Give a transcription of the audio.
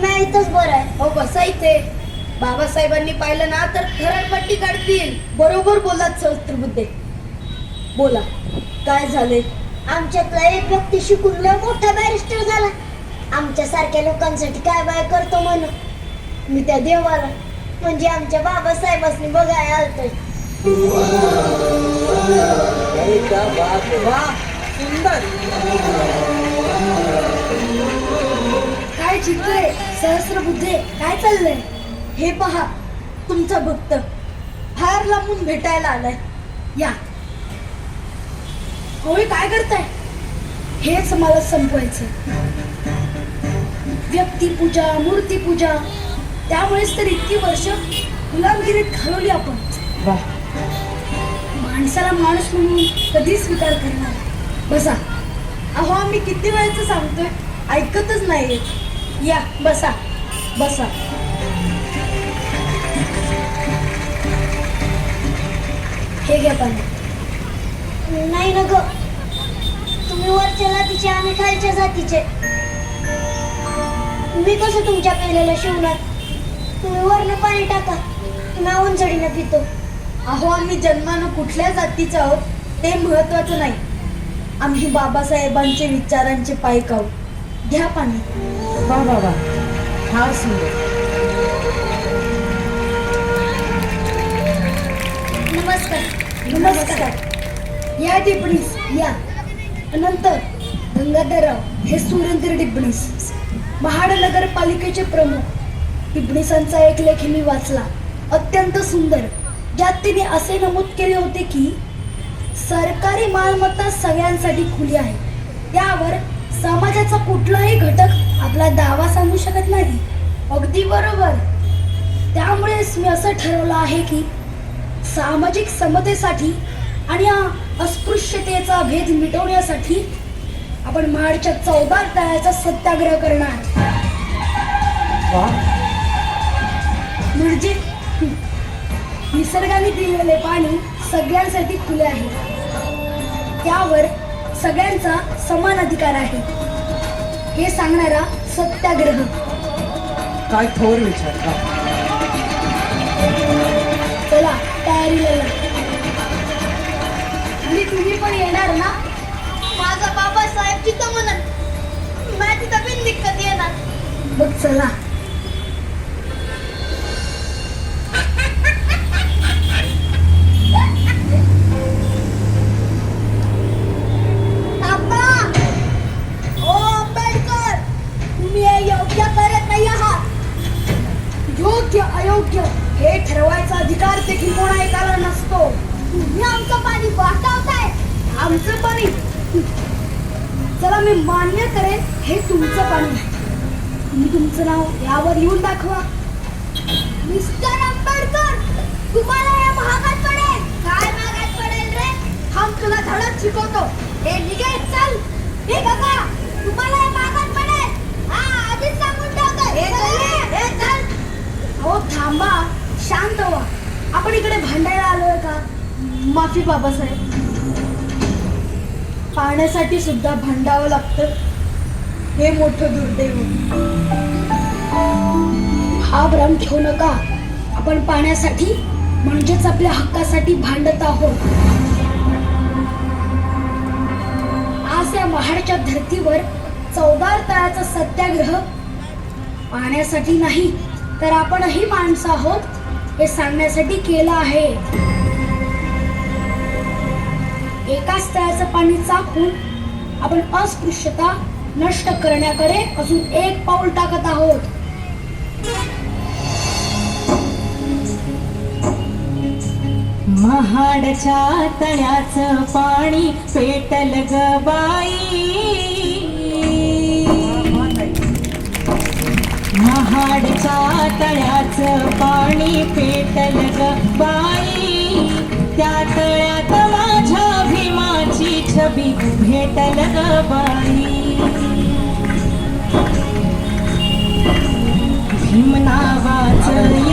नाही इथंच बरं. आहे हो बसा इथे बाबासाहेबांनी पाहिलं ना तर खरडपट्टी काढतील. बरोबर बोलत सहस्त्रबुद्धे बोला. काय झाले आमच्यातला एक व्यक्ती शिकून लय मोठा बॅरिस्टर झाला. आमच्या सारख्या लोकांसाठी काय बाय करतो म्हणून मी त्या देवाला. म्हणजे आमच्या बाबासाहेबांनी बघायला आलतोय. वा सुंदर. काय चित्र आहे सहस्त्रबुद्धे काय चाललंय? हे पहा तुमचा भक्त फार लांबून भेटायला आलाय. या. होय काय करताय? हेच मला संपवायचं व्यक्तिपूजा मूर्तीपूजा त्यामुळेच तर इतकी वर्ष गुलामगिरीत घालवली आपण. माणसाला माणूस म्हणून कधी स्वीकार करणार बसा. अहो आम्ही किती वेळाचं सांगतोय? ऐकतच नाहीये. या बसा बसा. हे घ्या पाणी. नाही ना ग. तुम्ही वरच्या जातीचे आम्ही खालच्या जातीचे. मी कसं तुमच्या पेल्याला शिवणार? तुम्ही वरनं पाणी टाका. तुम्ही उंचडीनं पितो. अहो आम्ही जन्मानं कुठल्या जातीचं आहोत ते महत्वाचं नाही. आम्ही बाबासाहेबांचे विचारांचे पायक आहोत घ्या पाणी. वा वा वा. फार सुंदर. नमस्कार. नमस्कार. या टिपणीस या. नंतर गंगाधरराव हे सुरेंद्र टिपणीस. महाड नगरपालिकेचे प्रमुख. टिपणीसांचा एक लेख मी वाचला. अत्यंत सुंदर. ज्यात तिने असे नमूद केले होते की सरकारी मालमत्ता सगळ्यांसाठी खुली आहे. त्यावर समाजाचा कुठलाही घटक आपला दावा सांगू शकत नाही. अगदी बरोबर. त्यामुळेच मी असं ठरवलं आहे की सामाजिक समतेसाठी आणि या अस्पृश्यतेचा भेद मिटवण्यासाठी आपण माडच्या चौदा तळ्याचा सत्याग्रह करणार. म्हणजे निसर्गाने दिलेले पाणी सगळ्यांसाठी खुले आहे. त्यावर सगळ्यांचा समान अधिकार आहे. हे सांगणारा सत्याग्रह. काय थोर विचार. चला तयारीला लागा. आणि तुम्ही पण येणार ना? माझा बाबासाहेब तिथं म्हणत मी तिथं बिनदिक्कत येणार. मग चला. योग्य अयोग्य. हे ठरवायचा अधिकार देखील कोणा एकाला नसतो. तुम्ही आमचं पाणी वाटावताय आमचं पाणी. चला मी मान्य करेन हे तुमचं पाणी आहे तुम्ही तुमचं नाव यावर येऊन दाखवा. मिस्टर आंबेडकर तुम्हाला या महागात पडेल. काय महागात पडेल रे? हम तुला धडक शिकवतो. हे निघेल चल. हे बघा तुम्हाला हे महागात पडेल हा आधीच सांगून ठेवतो हे चल हे चल हो थांबा शांत व्हा आपण इकडे भांडायला आलोय का? माफी बाबासाहेब पाण्यासाठी सुद्धा भांडावं लागतं. हे मोठं दुर्दैव. हा भ्रम ठेवू नका. आपण पाण्यासाठी म्हणजेच आपल्या हक्कासाठी भांडत आहोत. आज या महाडच्या धर्तीवर चौदार तळाचा सत्याग्रह पाण्यासाठी नाही तर आपणही माणसं आहोत. हे सांगण्यासाठी केलं आहे. एकाच तळ्याचं पाणी चाकून आपण अस्पृश्यता नष्ट करण्याकडे अजून एक पाऊल टाकत आहोत. महाडच्या तळ्याचं पाणी पेटल ग बाई. तळ्याच पाणी पेटल बाई. त्या तळ्यात माझ्या भीमाची छबी भेटल ग बाई. भीम नावाचं